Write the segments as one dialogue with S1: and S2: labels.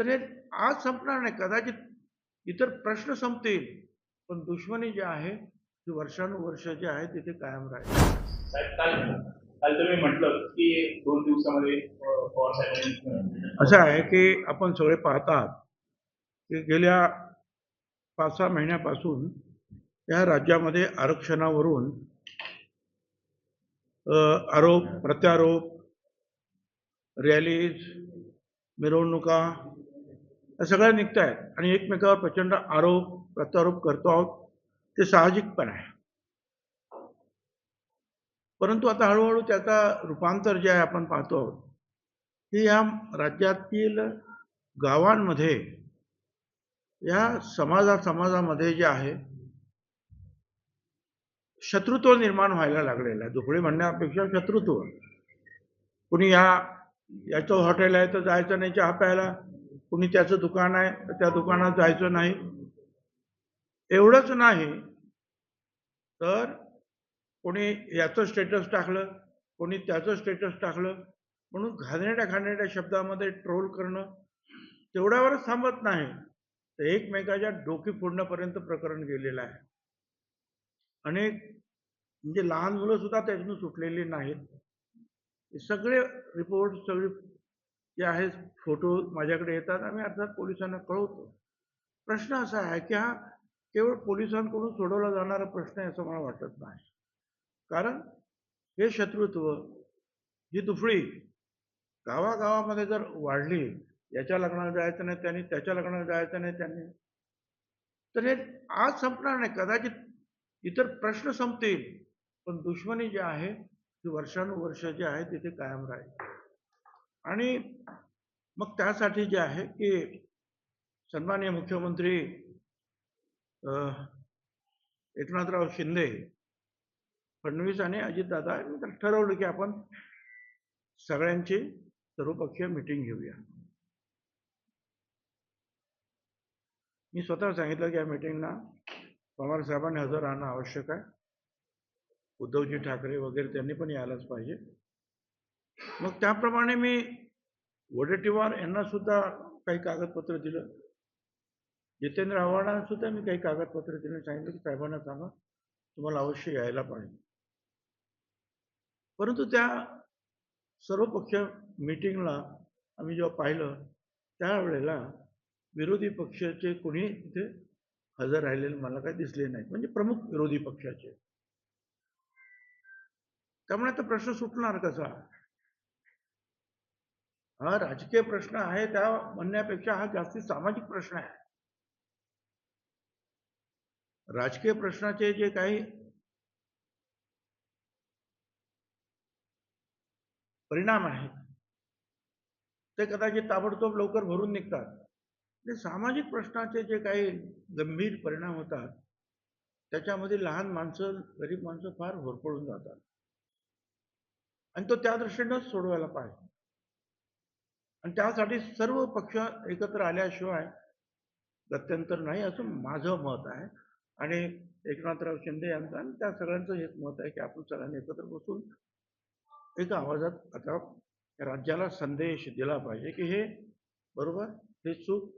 S1: तर हे आज संपणार नाही. कदाचित इतर प्रश्न संपतील पण दुश्मनी जी आहे ती वर्षानुवर्ष जी आहे तिथे कायम राहील.
S2: काल तुम्ही म्हटलं की दोन दिवसामध्ये
S1: असं आहे की आपण सगळे पाहतात की गेल्या पाच सहा महिन्यापासून या राज्यामध्ये आरक्षणावरून आरोप प्रत्यारोप रॅलीज मिरवणुका या सगळ्या निघत आहेत आणि एकमेकावर प्रचंड आरोप प्रत्यारोप करतो आहोत ते साहजिक पण आहे. परंतु आता हळूहळू त्याचा रूपांतर जे आहे आपण पाहतो आहोत की या राज्यातील गावांमध्ये या समाजा समाजामध्ये जे आहे शत्रुत्व निर्माण व्हायला लागलेलं आहे. दुफळे म्हणण्यापेक्षा शत्रुत्व. कुणी या याचं हॉटेल आहे तर जायचं नाही चहा प्यायला. कुणी त्याचं दुकान आहे तर त्या दुकानात जायचं नाही. एवढंच नाही तर कोणी याचं स्टेटस टाकलं कोणी त्याचं स्टेटस टाकलं म्हणून घाणेरड्या घाणेरड्या शब्दामध्ये ट्रोल करणं तेवढ्यावरच थांबत नाही. तर एकमेकाच्या डोकी फोडण्यापर्यंत प्रकरण गेलेलं आहे. अनेक म्हणजे लहान मुलं सुद्धा त्यातून सुटलेली नाहीत. सगळे रिपोर्ट सगळी जे आहेत फोटो माझ्याकडे येतात आम्ही अर्थात पोलिसांना कळवतो. प्रश्न असा आहे की हा केवळ पोलिसांकडून सोडवला जाणारा प्रश्न आहे असं मला वाटत नाही. कारण हे शत्रुत्व ही दुफळी गावागावामध्ये जर वाढली याच्या लग्नाला जायचं नाही त्यांनी त्याच्या लग्नाला जायचं नाही त्यांनी तर हे आज संपणार नाही. कदाचित इतर प्रश्न संपतील पण दुश्मनी जी आहे ती वर्षानुवर्ष जी आहे तिथे कायम राहील. आणि मग त्यासाठी जे आहे की सन्माननीय मुख्यमंत्री अं, एकनाथराव शिंदे फडणवीस आणि अजितदादा यांनी तर ठरवलं की आपण सगळ्यांची सर्वपक्षीय मिटिंग घेऊया. मी स्वतः सांगितलं की या मिटिंगला पवार साहेबांनी हजर राहणं आवश्यक आहे. उद्धवजी ठाकरे वगैरे त्यांनी पण यायलाच पाहिजे. मग त्याप्रमाणे मी वडेट्टीवार यांना सुद्धा काही कागदपत्र दिलं. जितेंद्र आव्हाडांना सुद्धा मी काही कागदपत्र दिलं. सांगितलं की साहेबांना सांगा तुम्हाला अवश्य यायला पाहिजे. परंतु त्या सर्व पक्ष मीटिंगला आम्ही जेव्हा पाहिलं त्यावेळेला विरोधी पक्षाचे कोणी तिथे हजर राहिलेले मला काही दिसले नाही म्हणजे प्रमुख विरोधी पक्षाचे. त्यामुळे आता प्रश्न सुटणार कसा? हा राजकीय प्रश्न आहे त्या म्हणण्यापेक्षा हा जास्ती सामाजिक प्रश्न आहे. राजकीय प्रश्नाचे जे काही परिणाम आहेत ते कदाचित ताबडतोब लवकर भरून निघतात. ते सामाजिक प्रश्नाचे जे काही गंभीर परिणाम होतात त्याच्यामध्ये लहान माणसं गरीब माणसं फार होरपळून जातात. आणि तो त्या दृष्टीनंच सोडवायला पाहिजे. आणि त्यासाठी सर्व पक्ष एकत्र आल्याशिवाय गत्यंतर नाही असं माझं मत आहे. आणि एकनाथराव शिंदे यांचं आणि त्या सगळ्यांचं हेच मत आहे की आपण सगळ्यांनी एकत्र बसून एका आवाजात आता राज्याला संदेश दिला पाहिजे की हे बरोबर हे चूक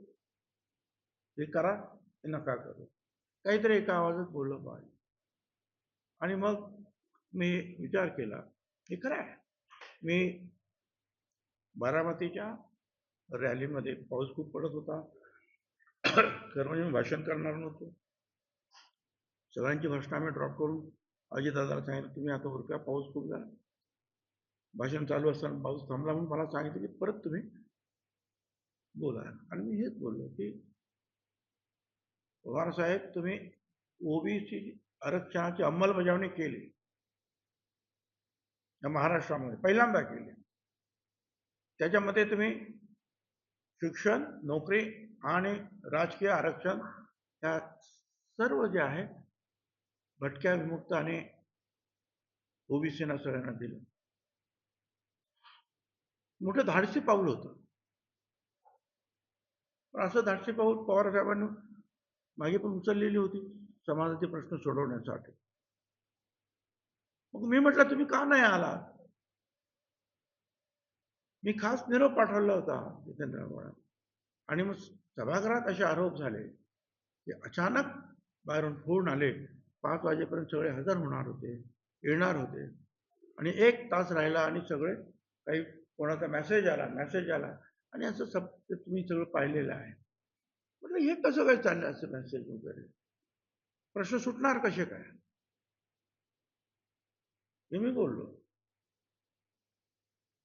S1: हे करा हे नका करू. काहीतरी एका आवाजात बोललं पाहिजे. आणि मग मी विचार केला हे खरं आहे. मी बारामतीच्या रॅलीमध्ये पाऊस खूप पडत होता. कर्मजी मी भाषण करणार नव्हतो. सगळ्यांची भाषणं आम्ही ड्रॉप करून अजितदादाला सांगितलं तुम्ही आता उरका पाऊस खूप झाला. भाषण चालू असताना पाऊस थांबला म्हणून मला सांगितलं की परत तुम्ही बोला. आणि मी हेच बोललो की पवार साहेब तुम्ही ओबीसी आरक्षणाची अंमलबजावणी केली. या महाराष्ट्रामध्ये पहिल्यांदा केली. त्याच्यामध्ये तुम्ही शिक्षण नोकरी आणि राजकीय आरक्षण या सर्व जे आहे भटक्या विमुक्त आणि ओबीसीना सगळ्यांना दिलं. मोठं धाडसी पाऊल होतं. पण असं धाडसी पाऊल पवार साहेबांनी मागे पण उचललेली होती समाजाचे प्रश्न सोडवण्यासाठी. मग मी म्हटलं तुम्ही का नाही आला मी खास निरोप पाठवला होता जितेंद्र आव्हाडांना आणि मग सभागृहात असे आरोप झाले की अचानक बाहेरून फोन आले. पाच वाजेपर्यंत सगळे हजर होणार होते येणार होते. आणि एक तास राहिला आणि सगळे काही कोणाचा मेसेज आला मेसेज आला. आणि असं सब ते तुम्ही सगळं पाहिलेलं आहे. म्हटलं हे कसं काय चाललं असं मेसेज वगैरे? प्रश्न सुटणार कसे काय? हे मी बोललो.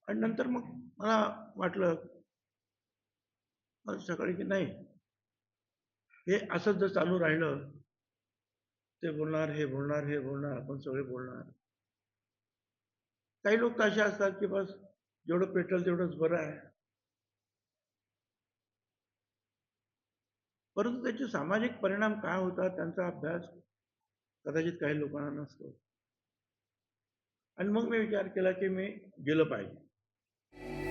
S1: आणि नंतर मग मला वाटलं आज सकाळी की नाही हे असंच जर चालू राहिलं ते बोलणार हे बोलणार हे बोलणार आपण सगळे बोलणार. काही लोक तर असे असतात की बस जेवढं पेटल तेवढंच बरं आहे. परंतु त्याचे सामाजिक परिणाम काय होतात त्यांचा अभ्यास कदाचित काही लोकांना नसतो. आणि मग मी विचार केला की मी गेलं पाहिजे. you